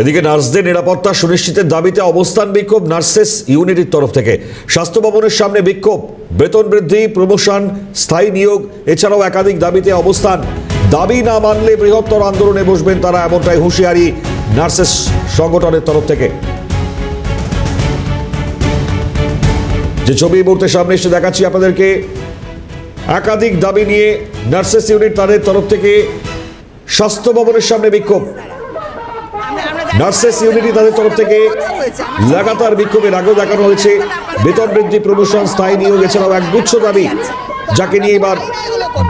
এদিকে নার্সদের নিরাপত্তা সুনিশ্চিতের দাবিতে অবস্থান বিক্ষোভ নার্সেস ইউনিটির তরফ থেকে। স্বাস্থ্য ভবনের সামনে বিক্ষোভ, বেতন বৃদ্ধি, প্রমোশন, স্থায়ী নিয়োগ, এছাড়াও একাধিক দাবিতে অবস্থান। দাবি না মানলে বৃহত্তর আন্দোলনে বসবেন তারা এমনটাই হুঁশিয়ারি নার্সেস সংগঠনের তরফ থেকে। যে ছবি মুহূর্তে সামনে এসে দেখাচ্ছি আপনাদেরকে। একাধিক দাবি নিয়ে নার্সেস ইউনিট তাদের তরফ থেকে স্বাস্থ্য ভবনের সামনে বিক্ষোভ। নার্সেস ইউনিটি তাদের তরফ থেকে লাগাতার বিক্ষোভের আগেও দেখানো হয়েছে। বেতন বৃদ্ধি প্রমোশন স্থায়ী নিয়োগ এছাড়াও একগুচ্ছ দাবি, যাকে নিয়ে এবার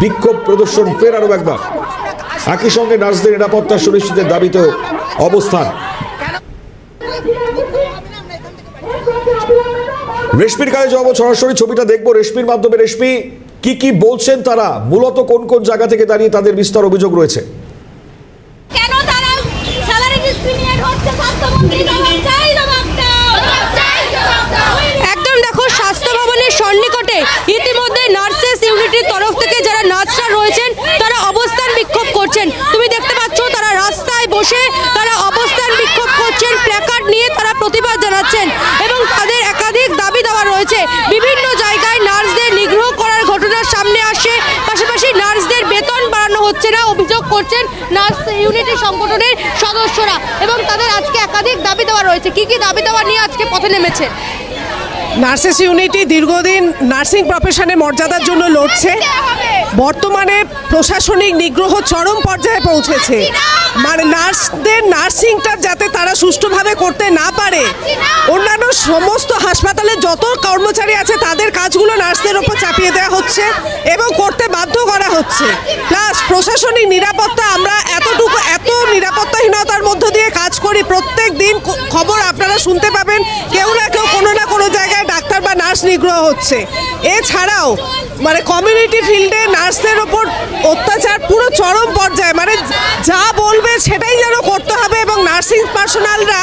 বিক্ষোভ প্রদর্শন ফের আরও একবার। একই সঙ্গে নার্সদের নিরাপত্তা সুনিশ্চিতের দাবিতেও অবস্থান। রেশমির কাছে যাব সরাসরি ছবিটা দেখব। রেশমির মাধ্যমে রেশমি, কি কি বলছেন তারা? মূলত কোন কোন জায়গা থেকে দাঁড়িয়ে তাদের বিস্তার অভিযোগ রয়েছে কেন তারা স্যালারি ডিসক্রিমিনেট হচ্ছে স্বাস্থ্যমন্ত্রী জবাব চাই জবাব দাও একদম দেখো, স্বাস্থ্য ভবনের সন্নিকটে ইতিমধ্যে নার্সেস ইউনিটির তরফ থেকে যারা নার্সরা রয়েছেন, তারা অবস্থান বিক্ষোভ করছেন। তুমি দেখতে পাচ্ছ, তারা রাস্তায় বসে তারা অবস্থান বিক্ষোভ করছেন প্ল্যাকার্ড নিয়ে তারা প্রতিবাদ জানাচ্ছেন এবং তাদের একাধিক দাবি দেওয়া রয়েছে। বিভিন্ন জায়গায় নার্সদের নিগ্রহ করার ঘটনা সামনে হচ্ছে না, অভিযোগ করছেন নার্স ইউনিটের সংগঠনের সদস্যরা এবং তাদের আজকে একাধিক দাবি দেওয়া রয়েছে। কি কি দাবি দেওয়া নিয়ে আজকে পথে নেমেছে? নার্সেস ইউনিটি দীর্ঘদিন নার্সিং প্রফেশনে মর্যাদার জন্য লড়ছে। বর্তমানে প্রশাসনিক নিগ্রহ চরম পর্যায়ে পৌঁছেছে। মানে নার্সদের নার্সিংটা যাতে তারা সুষ্ঠুভাবে করতে না পারে, অন্যান্য সমস্ত হাসপাতালে যত কর্মচারী আছে তাদের কাজগুলো নার্সদের ওপর চাপিয়ে দেওয়া হচ্ছে এবং করতে বাধ্য করা হচ্ছে। প্লাস প্রশাসনিক নিরাপত্তা, আমরা এতটুকু, এত নিরাপত্তাহীনতার মধ্য দিয়ে কাজ করি, প্রত্যেক দিন খবর আপনারা শুনতে পাবেন। কেউ না নার্স নিগ্রহ হচ্ছে। এছাড়াও মানে কমিউনিটি ফিল্ডে নার্সদের ওপর অত্যাচার পুরো চরম পর্যায়ে। মানে যা বলবে সেটাই যেন করতে হবে এবং নার্সিং পার্সোনালরা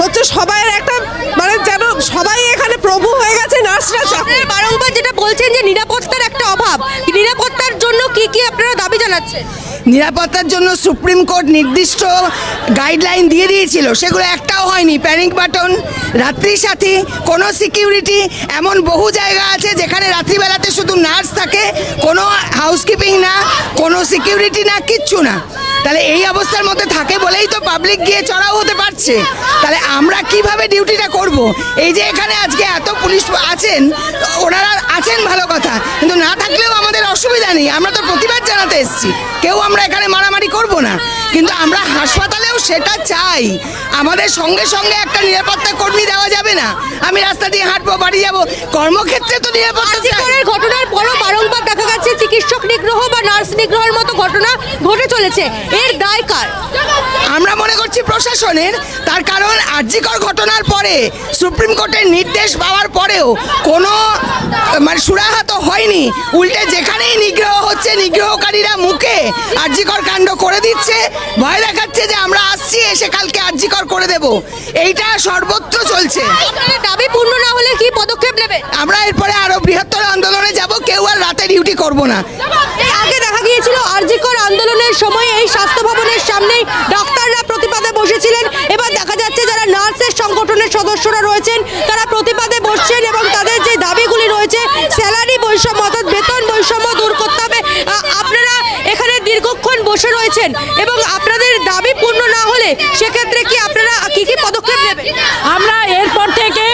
হচ্ছে সবাই একটা মানে যেন সবাই এখানে প্রভু হয়ে গেছে, নার্সরা বারংবার যেটা বলছেন যে নিরাপত্তার একটা অভাব। নিরাপত্তার জন্য কি কি আপনারা দাবি জানাচ্ছেন? নিরাপত্তার জন্য সুপ্রিম কোর্ট নির্দিষ্ট গাইডলাইন দিয়ে দিয়েছিল। সেগুলো একটাও হয়নি। প্যানিক বাটন রাত্রি সাথী, কোনো সিকিউরিটি এমন বহু জায়গা আছে যেখানে রাত্রিবেলাতে শুধু নার্স থাকে, কোনো হাউসকিপিং না, কোনো সিকিউরিটি না, কিচ্ছু না। তাহলে এই অবস্থার মধ্যে থাকে বলেই তো পাবলিক গিয়ে চড়াও হতে পারছে। তাহলে আমরা কীভাবে ডিউটিটা করব? এই যে এখানে আজকে এত পুলিশ আছেন ওনারা আছেন ভালো কথা কিন্তু না থাকলেও আমাদের অসুবিধা নেই। আমরা তো প্রতিবাদ জানাতে এসেছি। কেউ আমরা এখানে মারামারি করব না। কিন্তু আমরা হাসপাতালেও সেটা চাই। আমাদের সঙ্গে সঙ্গে একটা নিরাপত্তা কর্মী দেওয়া যাবে না। আমি রাস্তা দিয়ে হাঁটবো বাড়ি যাব। কর্মক্ষেত্রে তো নিরাপত্তা ঘটনার পরও বারংবার দেখা যাচ্ছে চিকিৎসক নিগ্রহ বা নার্স নিগ্রহের মতো ঘটনা ঘটে চলেছে। এর দায় কার? আমরা মনে করছি প্রশাসনের তার কারণ আর্যিকর ঘটনার পরে সুপ্রিম কোর্টের নির্দেশ পাওয়ার পরেও কোনো মানে সুরাহত হয়নি। উল্টে যেখানেই নিগ্রহ হচ্ছে নিগ্রহকারীরা মুখে আর্যিকর কাণ্ড করে দিচ্ছে। ভয় দেখাচ্ছে যে আমরা আসছি এসে কালকে আর্যিকর করে দেব। এইটা সর্বত্র চলছে। দাবি পূর্ণ না হলে কি পদক্ষেপ নেবে? আমরা এরপরে আরও বৃহত্তর আন্দোলনে যাব কেউ আর রাতে ডিউটি করব না। আগে দেখা গিয়েছিল আরজিকর আন্দোলনের সময় এই স্বাস্থ্য ভবনের সামনেই ডাক্তাররা প্রতিবাদে বসেছিলেন এবার দেখা যাচ্ছে যারা নার্সের সংগঠনের সদস্যরা রয়েছেন তারা প্রতিবাদে বসছেন এবং তাদের যে দাবিগুলি রয়েছে স্যালারি বৈষম্য অর্থাৎ বেতন বৈষম্য দূর করতে হবে আ- আপনারা এখানে দীর্ঘক্ষণ বসে রয়েছেন এবং আপনাদের দাবি পূর্ণ না হলে সেক্ষেত্রে কি আপনারা কি কি পদক্ষেপ নেবেন আমরা এরপর থেকে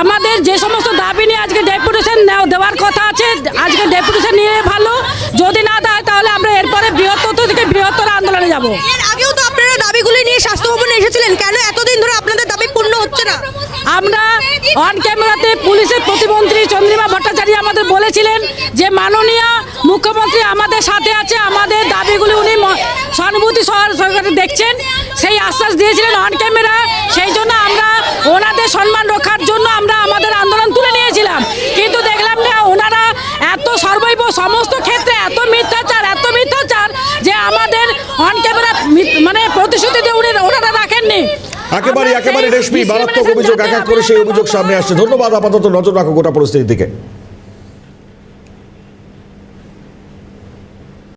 আমাদের যে সমস্ত দাবি নিয়ে আজকে ডেপুটেশন দেওয়ার কথা আছে আজকে ডেপুটেশন নিয়ে ভালো। যদি না দেয় তাহলে আমরা এরপরে বৃহত্তর থেকে বৃহত্তর আন্দোলনে যাব। এর আগেও তো আপনারা দাবিগুলি নিয়ে স্বাস্থ্য ভবনে এসেছিলেন। কেন এতদিন ধরে আপনাদের দাবি পূর্ণ হচ্ছে না? আমরা অন ক্যামেরাতে পুলিশের প্রতিমন্ত্রী চন্দ্রিমা ভট্টাচার্য আমাদের বলেছিলেন যে মাননীয় মুখ্যমন্ত্রী আমাদের সাথে আছে আমাদের দাবিগুলি উনি সহানুভূতি সহ- সহকারে দেখছেন। সেই আশ্বাস দিয়েছিলেন অন ক্যামেরা সেই জন্য আমরা ওনাদের সম্মান রক্ষার জন্য আমরা আমাদের আন্দোলন তুলে নিয়েছিলাম। কিন্তু দেখলাম না ওনারা এত সর্বৈব সমস্ত ক্ষেত্রে এত মিথ্যাচার এত মিথ্যাচার যে আমাদের অন ক্যামেরা মানে প্রতিশ্রুতি দিয়ে উনি ওনারা রাখেননি। একেবারে একেবারে রেশমি মারাত্মক অভিযোগ এক এক করে সেই অভিযোগ সামনে আসছে। ধন্যবাদ আপাতত নজর রাখো গোটা পরিস্থিতির দিকে।